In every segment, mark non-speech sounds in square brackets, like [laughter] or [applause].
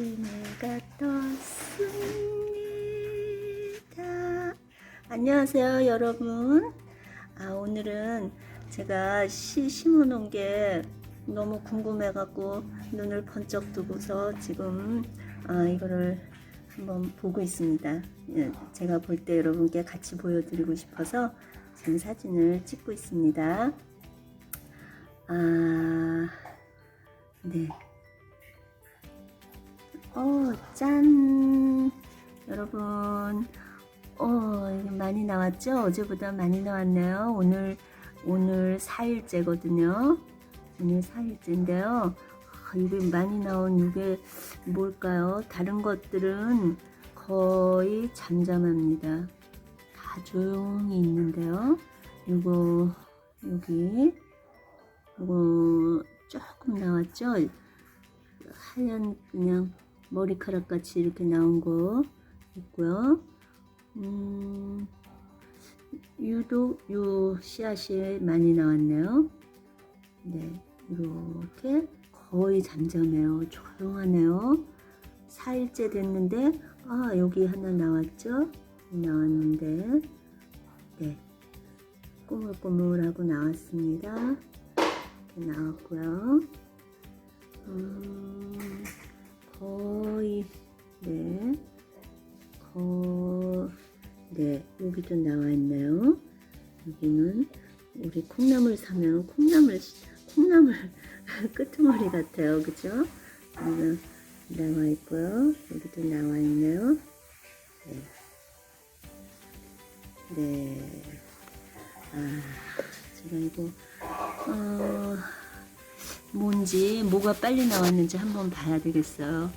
아침해가 떴습니다. 안녕하세요, 여러분. 아, 오늘은 제가 시 심어 놓은 게 너무 궁금해갖고 눈을 번쩍 뜨고서 지금 아, 이거를 한번 보고 있습니다. 예, 제가 볼 때 여러분께 같이 보여드리고 싶어서 지금 사진을 찍고 있습니다. 아, 네. 어, 짠! 여러분, 어, 이게 많이 나왔죠? 어제보다 많이 나왔네요. 오늘, 오늘 4일째거든요. 오늘 4일째인데요. 아, 이게 많이 나온 이게 뭘까요? 다른 것들은 거의 잠잠합니다. 다 조용히 있는데요. 이거, 여기, 이거 조금 나왔죠? 하얀 그냥 머리카락 같이 이렇게 나온 거 있고요. 음, 유독 요 씨앗이 많이 나왔네요. 네, 이렇게 거의 잠잠해요. 조용하네요. 4일째 됐는데, 아, 여기 하나 나왔죠? 나왔는데, 네, 꼬물꼬물하고 나왔습니다. 이렇게 나왔고요. 음, 거의 네, 거, 네 여기도 나와 있네요. 여기는 우리 콩나물 사면 콩나물 콩나물 [laughs] 끄트머리 같아요, 그죠? 여기가 나와 있고요. 여기도 나와 있네요. 네, 네. 아, 제가 이거 어. 뭔지 뭐가 빨리 나왔는지 한번 봐야 되겠어요.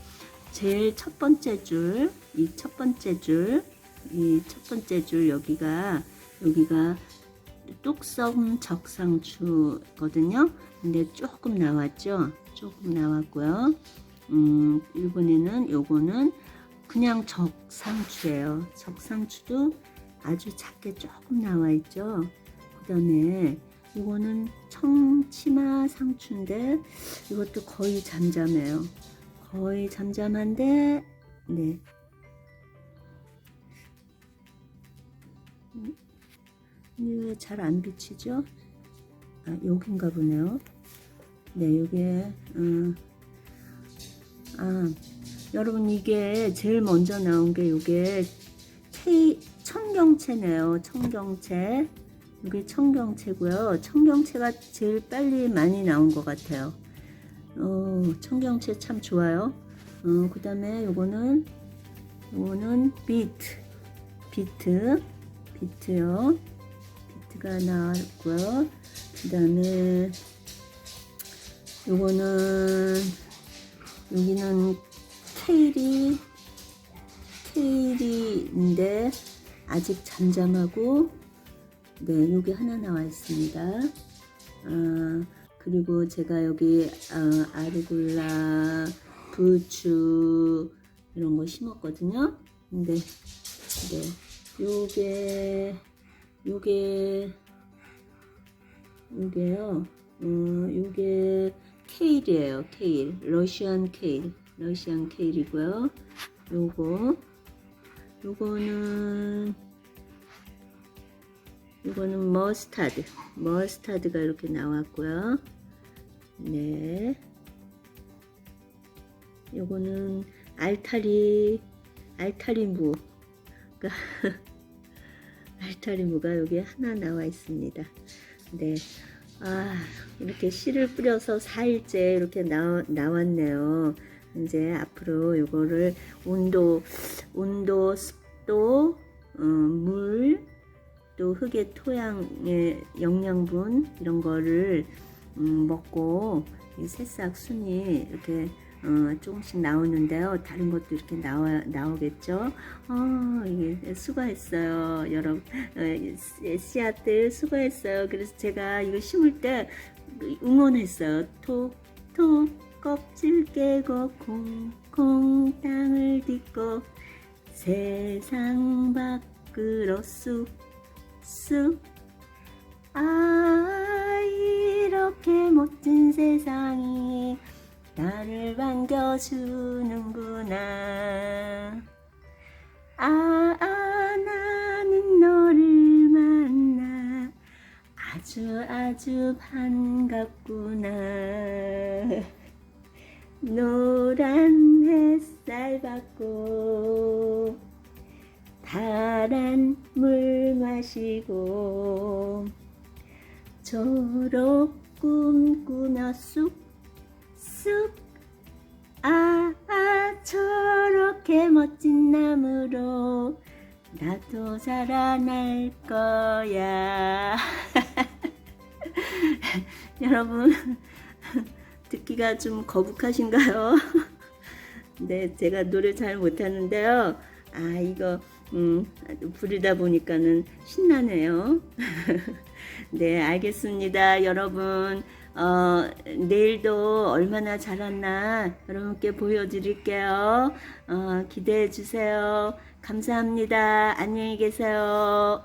제일 첫 번째 줄, 이 첫 번째 줄, 이 첫 번째 줄 여기가 여기가 뚝섬 적상추거든요. 근데 조금 나왔죠. 조금 나왔고요. 음, 이번에는 요거는 그냥 적상추예요. 적상추도 아주 작게 조금 나와 있죠. 그다음에 이거는 청치마 상추인데 이것도 거의 잠잠해요. 거의 잠잠한데 네. 이게 잘안 비치죠? 아 여긴가 보네요. 네, 요게 음, 아 여러분 이게 제일 먼저 나온 게 K 청경채네요. 청경채. 이게 청경채고요. 청경채가 제일 빨리 많이 나온 것 같아요. 어, 청경채 참 좋아요. 어, 그 다음에 요거는 요거는 비트 비트 비트요. 비트가 나왔고요. 그 다음에 요거는 여기는 케일이 케일이인데 아직 잠잠하고 네, 여기 하나 나와 있습니다. 아, 그리고 제가 여기 아, 아르골라, 부추 이런 거 심었거든요. 근데 네, 요게 요게 요게요. 어, 요게 케일이에요. 케일, 러시안 케일, 러시안 케일이고요. 요거 요거는 이거는 머스타드. 머스타드가 이렇게 나왔고요. 네. 요거는 알타리 알타리무. [laughs] 알타리무가 여기 하나 나와 있습니다. 네. 아, 이렇게 씨를 뿌려서 4일째 이렇게 나, 나왔네요. 이제 앞으로 요거를 온도, 온도, 습도, 어, 물, 또 흙의 토양의 영양분 이런 거를 음, 먹고 이 새싹 순이 이렇게 어, 조금씩 나오는데요. 다른 것도 이렇게 나와 나오겠죠. 어, 이게 수고했어요, 여러분. 어, 씨앗들 수고했어요. 그래서 제가 이거 심을 때 응원했어요. 톡 톡 껍질 깨고 콩 콩 땅을 딛고 세상 밖으로 쑥 쑥. 아, 이렇게 멋진 세상이 나를 반겨주는구나. 아, 아, 나는 너를 만나 아주 아주 반갑구나. 노란 햇살 받고 물 마시고 초록 꿈꾸며 쑥쑥 아, 아 저렇게 멋진 나무로 나도 자라날 거야 [laughs] 여러분 듣기가 좀 거북하신가요? [laughs] 네, 제가 노래 잘 못하는데요. 아, 이거, 음, 부르다 보니까는 신나네요. [laughs] 네, 알겠습니다. 여러분, 어, 내일도 얼마나 잘했나 여러분께 보여드릴게요. 어, 기대해 주세요. 감사합니다. 안녕히 계세요.